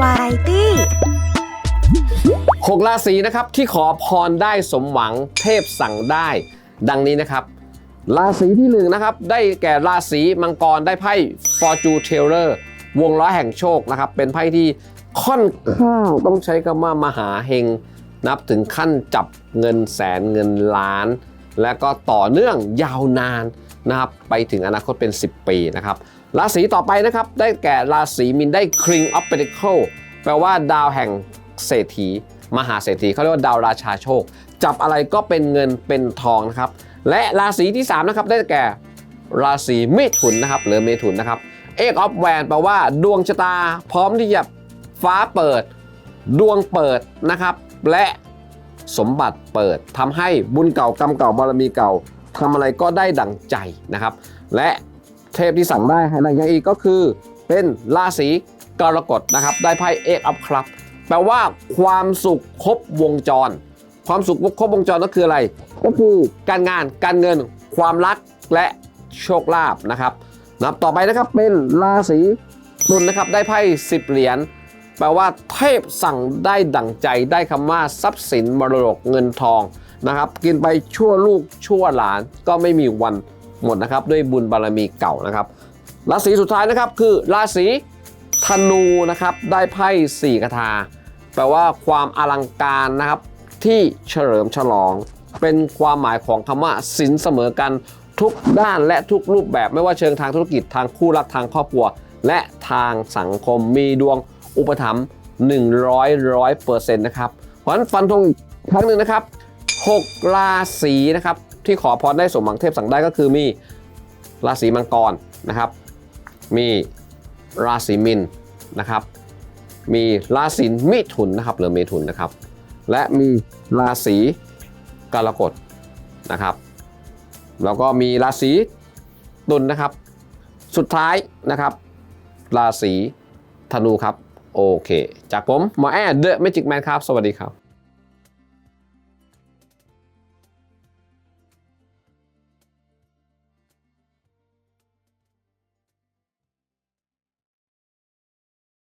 วาไรตี้หกราศีนะครับที่ขอพรได้สมหวังเทพสั่งได้ ดังนี้นะครับ ราศีที่หนึ่งนะครับได้แก่ราศีมังกรได้ไพ่ Fortune Teller วงล้อแห่งโชคนะครับ เป็นไพ่ที่ค่อนข้างต้องใช้คำว่ามหาเฮงนับถึงขั้นจับเงินแสนเงินล้าน และก็ต่อเนื่องยาวนาน นะครับไปถึงอนาคตเป็น 10 ปีนะครับราศีต่อไปนะครับได้แก่ราศีมินได้ King of Pentacle แปลว่าดาวแห่งเศรษฐี มหาเศรษฐีเขาเรียกว่าดาวราชาโชค จับอะไรก็เป็นเงินเป็นทองนะครับและราศีที่3นะครับได้แก่ราศีเมถุนนะครับหรือเมถุนนะครับเอกออฟแวนแปลว่าดวงชะตา พร้อมที่จะฟ้าเปิด ดวงเปิดนะครับ และสมบัติเปิดทำให้บุญเก่ากรรมเก่าบารมีเก่า ทำอะไรก็ได้ดั่งใจนะครับ และเทพที่สั่งได้ให้ได้ยังอีกก็คือ เป็นราศีกรกฎนะครับ ได้ไพ่เอกอัพครับ แปลว่าความสุขครบวงจร ความสุขครบวงจรก็คืออะไร ก็คือการงานการเงิน ความรักและโชคลาภนะครับนับต่อไปนะครับเป็นราศีตุลนะครับได้ไพ่สิบเหรียญ แปลว่าเทพสั่งได้ดั่งใจได้คำว่าทรัพย์สินมรดกเงินทองนะครับ กินไปชั่วลูกชั่วหลานก็ไม่มีวันหมดนะครับ ด้วยบุญบารมีเก่านะครับ ราศีสุดท้ายนะครับคือราศีธนูนะครับได้ไพ่สี่คาถาแปลว่าความอลังการนะครับที่เฉลิมฉลอง เป็นความหมายของคำว่าสินเสมอกันทุกด้านและทุกรูปแบบไม่ว่าเชิงทางธุรกิจทางคู่รักทางครอบครัว และทางสังคมมีดวง อุปถัมภ์100ร้อยเปอร์เซ็นต์นะครับเพราะฉะนั้นฟันธงครั้งหนึ่งนะครับ 6 ราศีนะครับที่ขอพรได้สมหวังเทพสั่งได้ก็คือมีราศีมังกรนะครับ มีราศีมินนะครับ มีราศีมิถุนนะครับหรือเมถุนนะครับ และมีราศีกรกฎนะครับ แล้วก็มีราศีตุลนะครับ สุดท้ายนะครับ ราศีธนูครับ โอเค จากผมหมอแอดเดอะแมจิกแมนครับ สวัสดีครับ